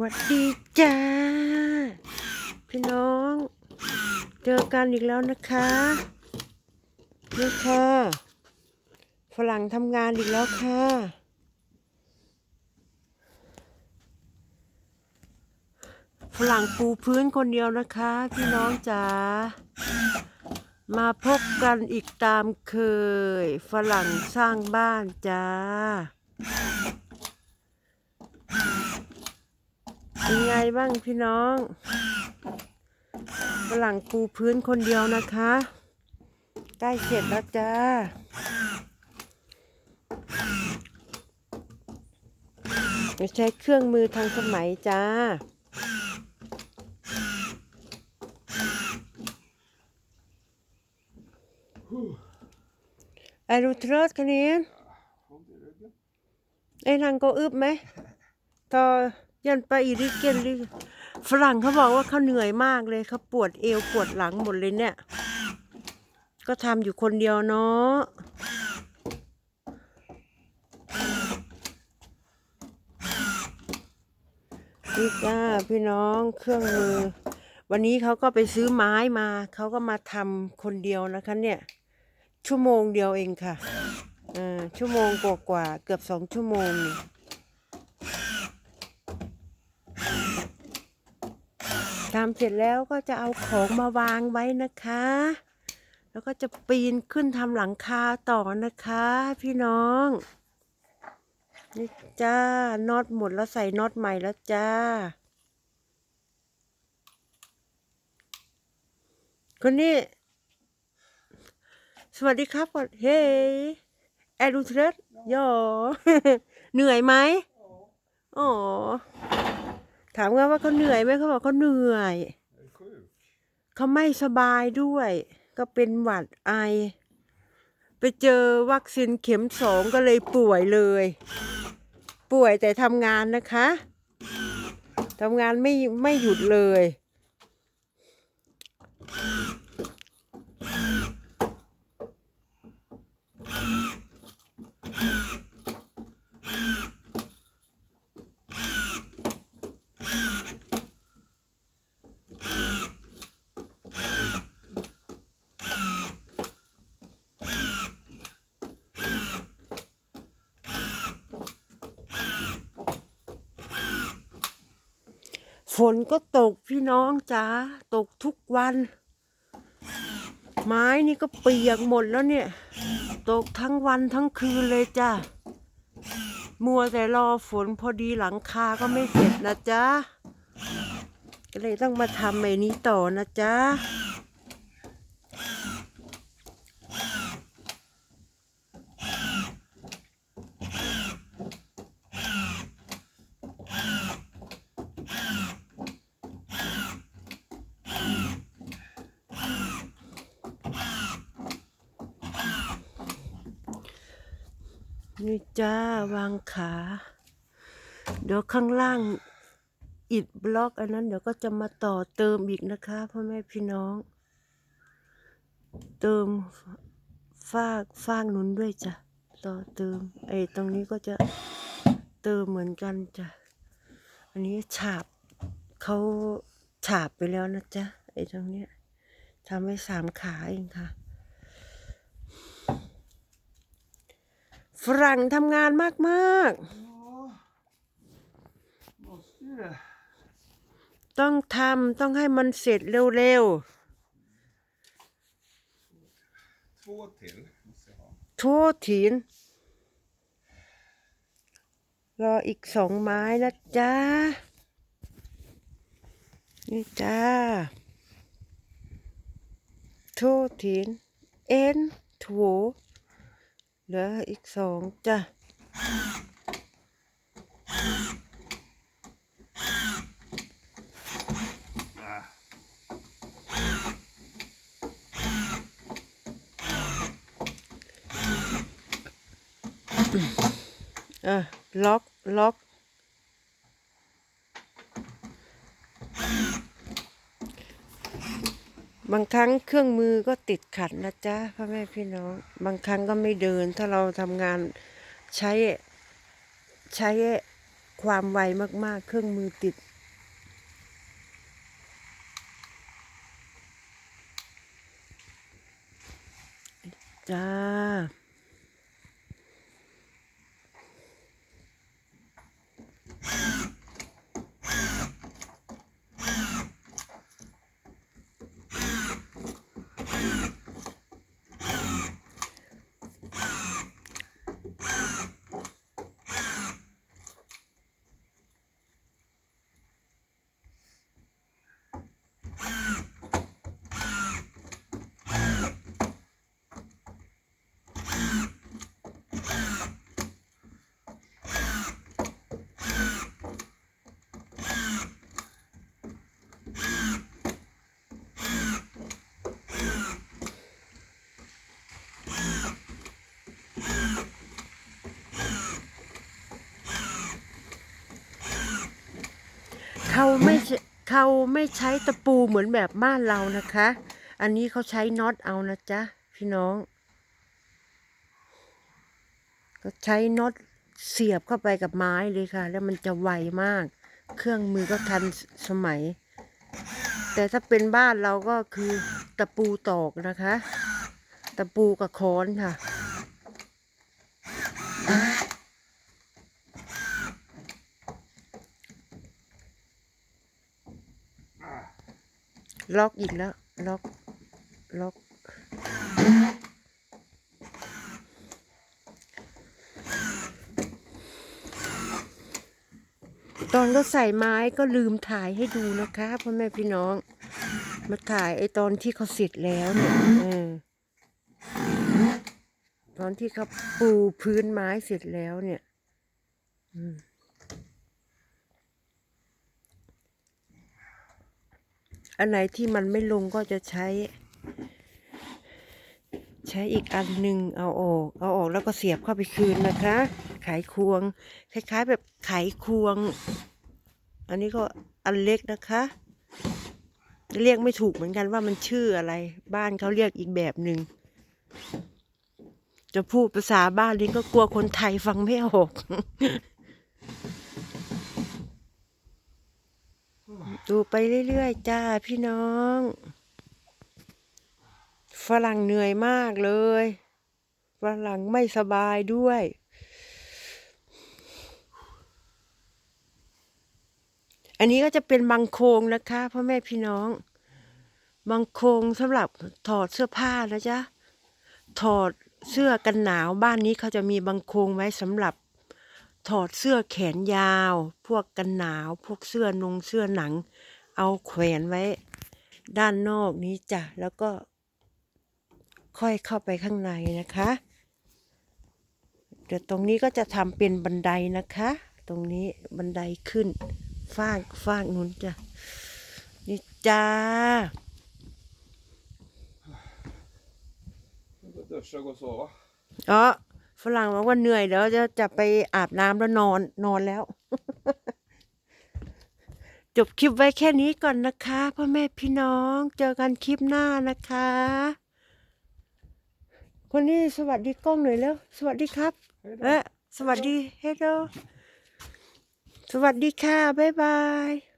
วัดดีจ้า พี่น้อง เจอกันอีกแล้วนะคะนี่ค่ะฝรั่งทำงานอีกแล้วค่ะ ฝรั่งปูพื้นคนเดียวนะคะ พี่น้องจ๋ามาพบกันอีกตามเคย ฝรั่งสร้างบ้านจ้า เป็นไงบ้างพี่น้องฝรั่งปูพื้นคนเดียวนะคะ ใกล้เสร็จแล้วจ้า ใช้เครื่องมือทันสมัยจ้า Är du trött kanin? Är han gå upp med? ต่อ ยันไปอีริเกนลิฝรั่งเขาบอกว่าเขาเหนื่อยมากเลยเขาปวดเอวปวดหลังหมดเลยเนี่ย ก็ทำอยู่คนเดียวเนาะนี่จ้าพี่น้องเครื่องมือ วันนี้เขาก็ไปซื้อไม้มา เขาก็มาทำคนเดียวนะคะเนี่ย ชั่วโมงเดียวเองค่ะอ่าชั่วโมงกว่าๆเกือบสองชั่วโมงนี่ ทำเสร็จแล้วก็จะเอาของมาวางไว้นะคะ แล้วก็จะปีนขึ้นทำหลังคาต่อนะคะ พี่น้องนี่จ้าน็อตหมดแล้วใส่น็อตใหม่แล้วจ้า คนนี้ สวัสดีครับก่อนเฮ้แอดูเทรดยอเหนื่อยไหมอ๋อ ถามว่าว่าเขาเหนื่อยไหมเขาบอกเขาเหนื่อยเขาไม่สบายด้วย ก็เป็นหวัดไอ ไปเจอวัคซีนเข็มสองก็เลยป่วยเลย ป่วยแต่ทำงานนะคะทำงานไม่ไม่หยุดเลย ฝนก็ตกพี่น้องจ้าตกทุกวัน ไม้นี่ก็เปียกหมดแล้วเนี่ย ตกทั้งวันทั้งคืนเลยจ้ามัวแต่รอฝนพอดีหลังคาก็ไม่เสร็จนะจ๊ะก็เลยต้องมาทำไอ้นี้ต่อนะจ๊ะ นี่จ้าวางขา เดี๋ยวข้างล่างอิดบล็อก อันนั้นเดี๋ยวก็จะมาต่อเติมอีกนะคะพ่อแม่พี่น้อง เติมฟากฟากหนุนด้วยจ้ะต่อเติมไอ้ตรงนี้ก็จะเติมเหมือนกันจ้ะอันนี้ฉาบเขาฉาบไปแล้วนะจ๊ะไอ้ตรงเนี้ยทำไว้สามขาเองค่ะ ฝรั่งทำงานมาก Ja, måste ju det. ๆต้องทำต้องให้มันเสร็จเร็ว Två till måste jag ha. ๆทั่วถินรออีกสองไม้นะจ๊ะ นี่จ้าทั่วถินเอ็นถู เหลืออีกสองจ้ะอะล็อกล็อก บางครั้งเครื่องมือก็ติดขัดนะจ๊ะพ่อแม่พี่น้อง บางครั้งก็ไม่เดิน ถ้าเราทำงานใช้ใช้คความไวมาก ๆ เครื่องมือติด จ้า เขาไม่เขาไม่ใช้ตะปูเหมือนแบบบ้านเรานะคะ อันนี้เขาใช้น็อตเอานะจ๊ะพี่น้องก็ใช้น็อตเสียบเข้าไปกับไม้เลยค่ะ แล้วมันจะไวมาก เครื่องมือก็ทันสมัย แต่ถ้าเป็นบ้านเราก็คือตะปูตอกนะคะ ตะปูกับค้อนค่ะ ล็อกอีกแล้ว ล็อก ล็อก ตอนก็ใส่ไม้ก็ลืมถ่ายให้ดูนะคะพ่อแม่พี่น้อง มาถ่ายไอตอนที่เขาเสร็จแล้วเนี่ยอตอนที่เขาปูพื้นไม้เสร็จแล้วเนี่ย อืม อันไหนที่มันไม่ลงก็จะใช้ ใช้อีกอันหนึ่งเอาออก เอาออกแล้วก็เสียบเข้าไปคืนนะคะ ไขควง คล้ายๆ แบบไขควง อันนี้ก็อันเล็กนะคะ เรียกไม่ถูกเหมือนกันว่ามันชื่ออะไร บ้านเขาเรียกอีกแบบหนึ่งจะพูดภาษาบ้านลิ้นก็กลัวคนไทยฟังไม่ออก ดูไปเรื่อยๆจ้าพี่น้อง ฝรั่งเหนื่อยมากเลย ฝรั่งไม่สบายด้วย อันนี้ก็จะเป็นบังโคงนะคะพ่อแม่พี่น้องบังโคงสำหรับถอดเสื้อผ้านะจ๊ะ ถอดเสื้อกันหนาวบ้านนี้เขาจะมีบังโคงไว้สำหรับถอดเสื้อแขนยาว พวกกันหนาว พวกเสื้อนงเสื้อหนัง เอาแขวนไว้ด้านนอกนี้จ้ะ แล้วก็ค่อยเข้าไปข้างในนะคะ เดี๋ยวตรงนี้ก็จะทำเป็นบันไดนะคะ ตรงนี้บันไดขึ้นฟากฟากนู้นจ้ะ นี่จ้า อ๋อฝรั่งบอกว่าเหนื่อยแล้วจะจะไปอาบน้ำแล้วนอนนอนแล้ว จบคลิปไว้แค่นี้ก่อนนะคะพ่อแม่พี่น้องเจอกันคลิปหน้านะคะ คนนี้สวัสดีกล้องหน่อยแล้วสวัสดีครับ Hej då. เอ๊ะสวัสดีเฮลโลสวัสดีค่ะ บ๊ายบาย